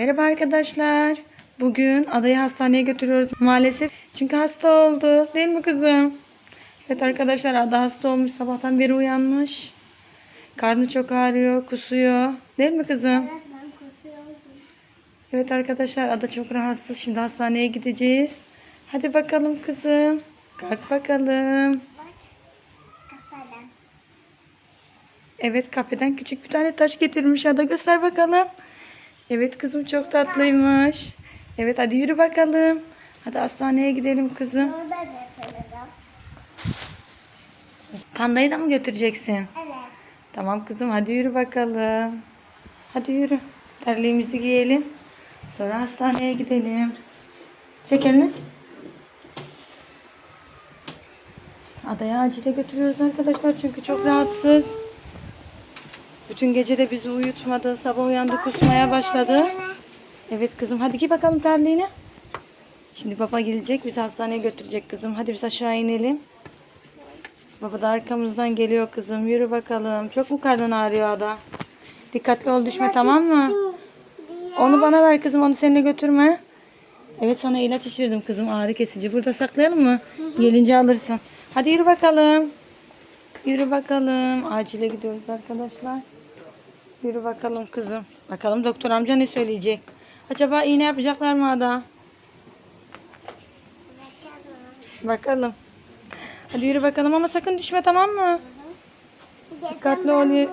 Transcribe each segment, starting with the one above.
Merhaba arkadaşlar. Bugün adayı hastaneye götürüyoruz maalesef. Çünkü hasta oldu. Değil mi kızım? Evet arkadaşlar ada hasta olmuş. Sabahtan beri uyanmış. Karnı çok ağrıyor, kusuyor. Değil mi kızım? Evet ben kusuyordum. Evet arkadaşlar ada çok rahatsız. Şimdi hastaneye gideceğiz. Hadi bakalım kızım. Kalk bakalım. Evet kafeden küçük bir tane taş getirmiş ada göster bakalım. Evet kızım çok tatlıymış. Evet hadi yürü bakalım. Hadi hastaneye gidelim kızım. Onu da getiririm. Pandayı da mı götüreceksin? Evet. Tamam kızım hadi yürü bakalım. Hadi yürü. Terliğimizi giyelim. Sonra hastaneye gidelim. Çek elini. Adaya acile götürüyoruz arkadaşlar çünkü çok rahatsız. Bütün gece de bizi uyutmadı. Sabah uyandı kusmaya başladı. Evet kızım hadi giy bakalım terliğini. Şimdi baba gelecek bizi hastaneye götürecek kızım. Hadi biz aşağı inelim. Baba da arkamızdan geliyor kızım. Yürü bakalım. Çok mu karnın ağrıyor ada? Dikkatli ol düşme tamam mı? Onu bana ver kızım. Onu seninle götürme. Evet sana ilaç içirdim kızım. Ağrı kesici. Burada saklayalım mı? Gelince alırsın. Hadi yürü bakalım. Yürü bakalım. Acile gidiyoruz arkadaşlar. Yürü bakalım kızım. Bakalım doktor amca ne söyleyecek? Acaba iğne yapacaklar mı ada? Bakalım. Hadi yürü bakalım ama sakın düşme tamam mı? Dikkatli ol.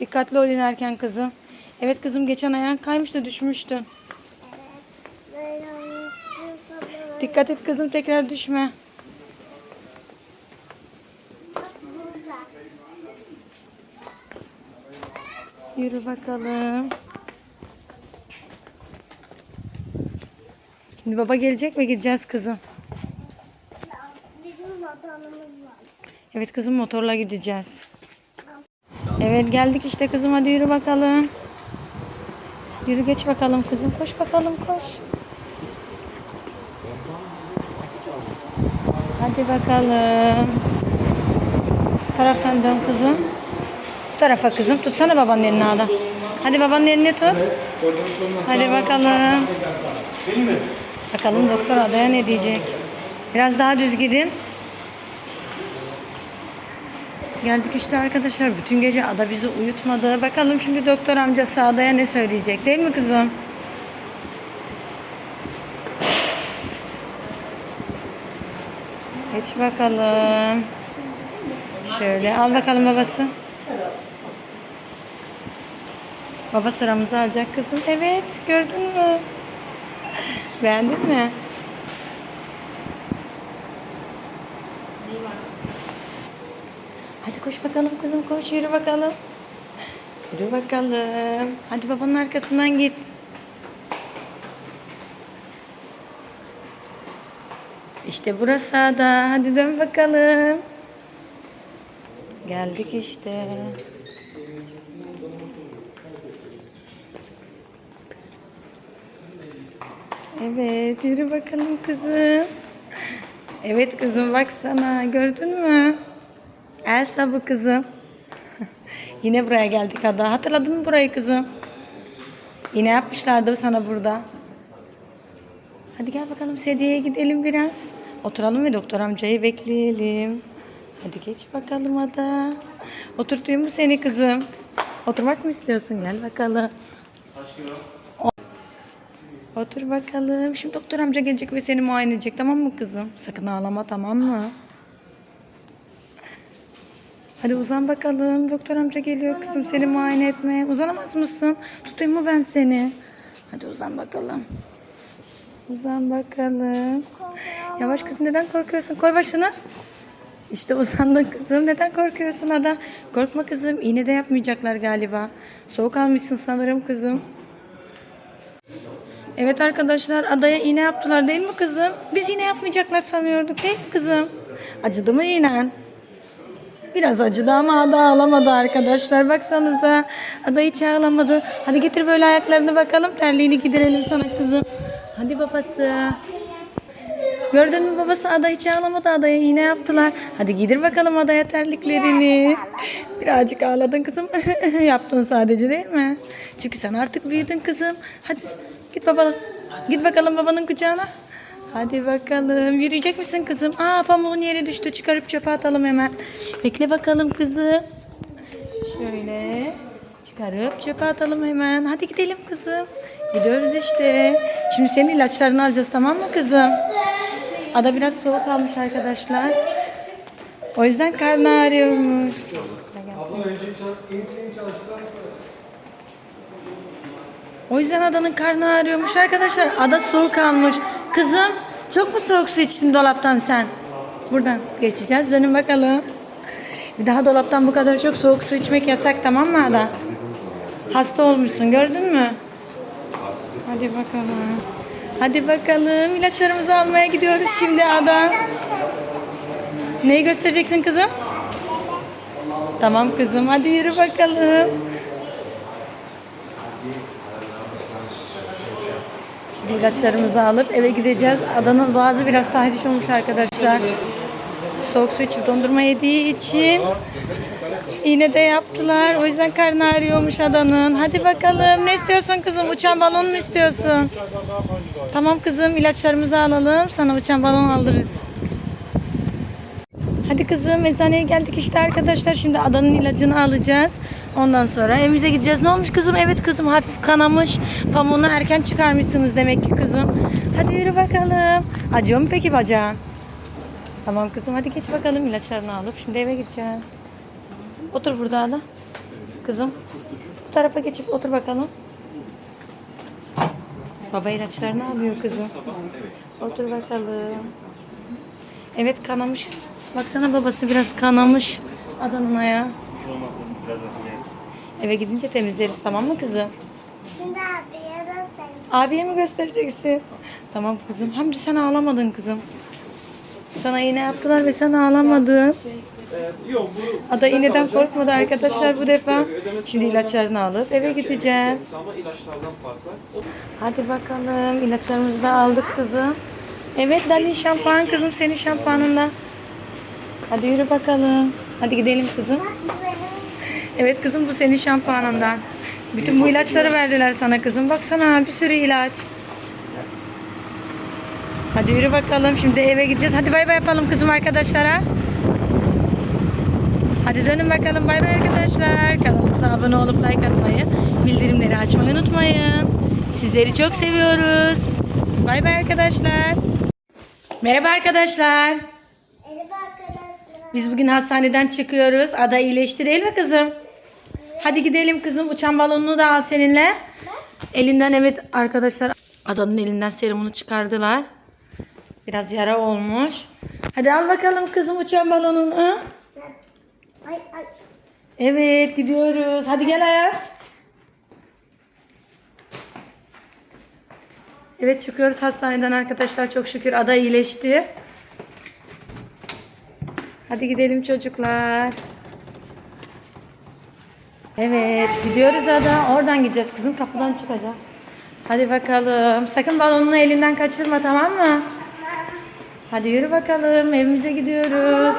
Dikkatli ol inerken kızım. Evet kızım geçen ayağın kaymıştı düşmüştün. Dikkat et kızım tekrar düşme. Yürü bakalım. Şimdi baba gelecek ve gideceğiz kızım. Bizim vatanımız var. Evet kızım motorla gideceğiz. Evet geldik işte kızım hadi yürü bakalım. Yürü geç bakalım kızım. Koş bakalım koş. Hadi bakalım. Taraftan dön kızım. Tarafa kızım. Tutsana babanın elini Ada. Hadi babanın elini tut. Hadi bakalım. Bakalım doktor adaya ne diyecek. Biraz daha düz gidin. Geldik işte arkadaşlar. Bütün gece ada bizi uyutmadı. Bakalım şimdi doktor amcası adaya ne söyleyecek. Değil mi kızım? Geç bakalım. Şöyle al bakalım babası. Baba sıramızı alacak kızım. Evet gördün mü? Beğendin mi? Hadi koş bakalım kızım koş yürü bakalım. Yürü bakalım. Hadi babanın arkasından git. İşte burası ada. Hadi dön bakalım. Geldik işte. Evet yürü bakalım kızım. Evet kızım baksana gördün mü? Elsa bu kızım. Yine buraya geldik ada. Hatırladın mı burayı kızım? Yine yapmışlardı sana burada. Hadi gel bakalım sedyeye gidelim biraz. Oturalım ve doktor amcayı bekleyelim. Hadi geç bakalım ada. Oturtayım mı seni kızım? Oturmak mı istiyorsun? Gel bakalım. Otur bakalım. Şimdi doktor amca gelecek ve seni muayene edecek tamam mı kızım? Sakın ağlama tamam mı? Hadi uzan bakalım. Doktor amca geliyor kızım seni muayene etmeye. Uzanamaz mısın? Tutayım mı ben seni? Hadi uzan bakalım. Uzan bakalım. Yavaş kızım neden korkuyorsun? Koy başını. İşte uzandın kızım. Neden korkuyorsun Ada? Korkma kızım. İğne de yapmayacaklar galiba. Soğuk almışsın sanırım kızım. Evet arkadaşlar adaya iğne yaptılar değil mi kızım? Biz iğne yapmayacaklar sanıyorduk değil mi kızım? Acıdı mı iğnen? Biraz acıdı ama ada ağlamadı arkadaşlar. Baksanıza ada hiç ağlamadı. Hadi getir böyle ayaklarını bakalım. Terliğini giderelim sana kızım. Hadi babası. Gördün mü babası ada hiç ağlamadı adaya iğne yaptılar. Hadi giydir bakalım adaya terliklerini. Birazcık ağladın kızım. Yaptın sadece değil mi? Çünkü sen artık büyüdün kızım. Hadi git babalım. Git bakalım babanın kucağına. Hadi bakalım. Yürüyecek misin kızım? Aa pamuğun yere düştü. Çıkarıp çöpe atalım hemen. Bekle bakalım kızım. Şöyle çıkarıp çöpe atalım hemen. Hadi gidelim kızım. Gidiyoruz işte. Şimdi senin ilaçlarını alacağız tamam mı kızım? Ada biraz soğuk almış arkadaşlar. O yüzden karnı ağrıyormuş. Ya gelsin. O yüzden adanın karnı ağrıyormuş arkadaşlar. Ada soğuk almış. Kızım çok mu soğuk su içtin dolaptan sen? Buradan geçeceğiz. Dönün bakalım. Bir daha dolaptan bu kadar çok soğuk su içmek yasak tamam mı Ada? Hasta olmuşsun gördün mü? Hadi bakalım. Hadi bakalım. İlaçlarımızı almaya gidiyoruz şimdi Ada. Neyi göstereceksin kızım? Tamam kızım hadi yürü bakalım. İlaçlarımızı alıp eve gideceğiz. Adanın boğazı biraz tahriş olmuş arkadaşlar. Soğuk su içip dondurma yediği için iğne de yaptılar. O yüzden karnı ağrıyormuş adanın. Hadi bakalım. Ne istiyorsun kızım? Uçan balon mu istiyorsun? Tamam kızım ilaçlarımızı alalım. Sana uçan balon alırız. Hadi kızım eczaneye geldik işte arkadaşlar. Şimdi adanın ilacını alacağız. Ondan sonra evimize gideceğiz. Ne olmuş kızım? Evet kızım hafif kanamış. Pamuğunu erken çıkarmışsınız demek ki kızım. Hadi yürü bakalım. Acıyor mu peki bacağın? Tamam kızım hadi geç bakalım ilaçlarını alıp şimdi eve gideceğiz. Otur burada Ada. Kızım. Bu tarafa geçip otur bakalım. Baba ilaçlarını alıyor kızım. Otur bakalım. Evet kanamış. Baksana babası biraz kanamış. Adanın ayağı. Eve gidince temizleriz tamam mı kızım? Şimdi abiye göstereyim. Abiye mi göstereceksin? Tamam kızım. Hem de sen ağlamadın kızım. Sana iğne yaptılar ve sen ağlamadın. Ada iğneden korkmadı arkadaşlar bu defa. Şimdi ilaçlarını alıp eve gideceğiz. Ama ilaçlardan farklı. Hadi bakalım. ilaçlarımızı da aldık kızım. Evet Dali şampuan kızım senin şampuanında. Hadi yürü bakalım. Hadi gidelim kızım. Evet kızım bu senin şampuanından. Bütün bu ilaçları verdiler sana kızım. Baksana bir sürü ilaç. Hadi yürü bakalım. Şimdi eve gideceğiz. Hadi bay bay yapalım kızım arkadaşlara. Hadi dönün bakalım. Bay bay arkadaşlar. Kanalımıza abone olup like atmayı, bildirimleri açmayı unutmayın. Sizleri çok seviyoruz. Bay bay arkadaşlar. Merhaba arkadaşlar. Elif arkadaşlar. Biz bugün hastaneden çıkıyoruz. Ada iyileşti değil mi kızım? Hadi gidelim kızım. Uçan balonunu da al seninle. Elinden evet arkadaşlar. Adanın elinden serumunu çıkardılar. Biraz yara olmuş. Hadi al bakalım kızım uçan balonunu. Ay ay. Evet gidiyoruz. Hadi gel Ayaz. Evet çıkıyoruz hastaneden arkadaşlar. Çok şükür Ada iyileşti. Hadi gidelim çocuklar. Evet gidiyoruz Ada. Oradan gideceğiz kızım. Kapıdan çıkacağız. Hadi bakalım. Sakın balonunu elinden kaçırma tamam mı? Hadi yürü bakalım. Evimize gidiyoruz.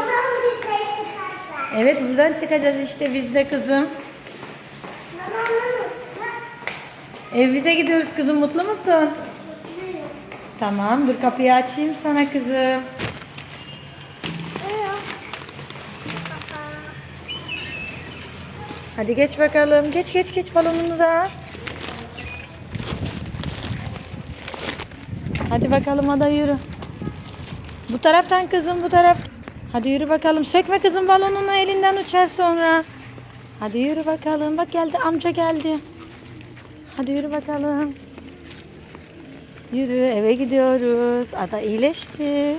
Evet buradan çıkacağız işte biz de kızım. Evimize gidiyoruz kızım mutlu musun? Tamam dur kapıyı açayım sana kızım. Hadi geç bakalım. Geç geç geç balonunu da. Hadi bakalım hadi yürü. Bu taraftan kızım bu taraf. Hadi yürü bakalım. Sökme kızım balonunu elinden uçar sonra. Hadi yürü bakalım. Bak geldi amca geldi. Hadi yürü bakalım. Yürü eve gidiyoruz. Ada iyileşti.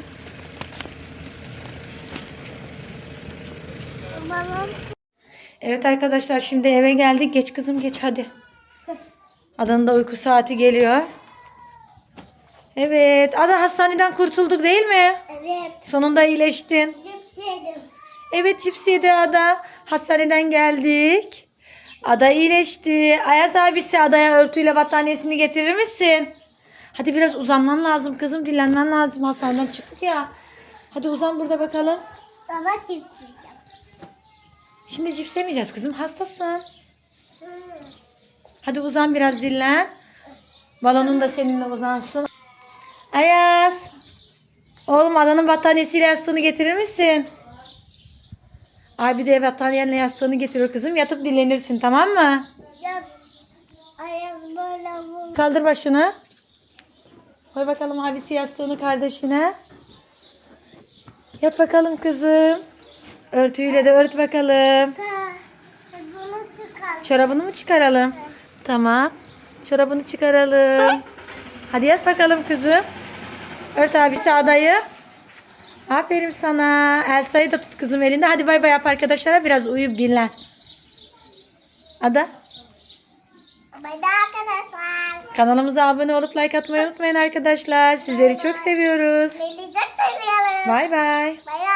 Evet arkadaşlar şimdi eve geldik. Geç kızım geç hadi. Adanın da uyku saati geliyor. Evet Ada hastaneden kurtulduk değil mi? evet. Sonunda iyileştin. Cips yedim. Evet cips yedi Ada. Hastaneden geldik. Ada iyileşti. Ayaz abisi Ada'ya örtüyle battaniyesini getirir misin? Hadi biraz uzanman lazım kızım. Dinlenmen lazım. Hastaneden çıktık ya. Hadi uzan burada bakalım. Sana çiftçiyeceğim. Şimdi cips yemeyeceğiz kızım. Hastasın. Hadi uzan biraz dinlen. Balonun da seninle uzansın. Ayaz. Oğlum adanın battaniyesiyle yastığını getirir misin? Abi de battaniyenle yastığını getiriyor kızım. Yatıp dinlenirsin tamam mı? Ya Ayaz böyle. Kaldır başını. Koy bakalım abisi yastığını kardeşine. Yat bakalım kızım. Örtüyle de ört bakalım. Bunu çıkar. Çorabını mı çıkaralım? Tamam. Çorabını çıkaralım. Hadi yat bakalım kızım. Ört abisi adayı. Aferin sana. Elsa'yı da tut kızım elinde. Hadi bay bay yap arkadaşlara. Biraz uyuyup dinlen. Ada. Bay bay. Kanalımıza abone olup like atmayı unutmayın arkadaşlar. Sizleri çok seviyoruz. Beni çok seviyorum. Bay bay. Bay bay.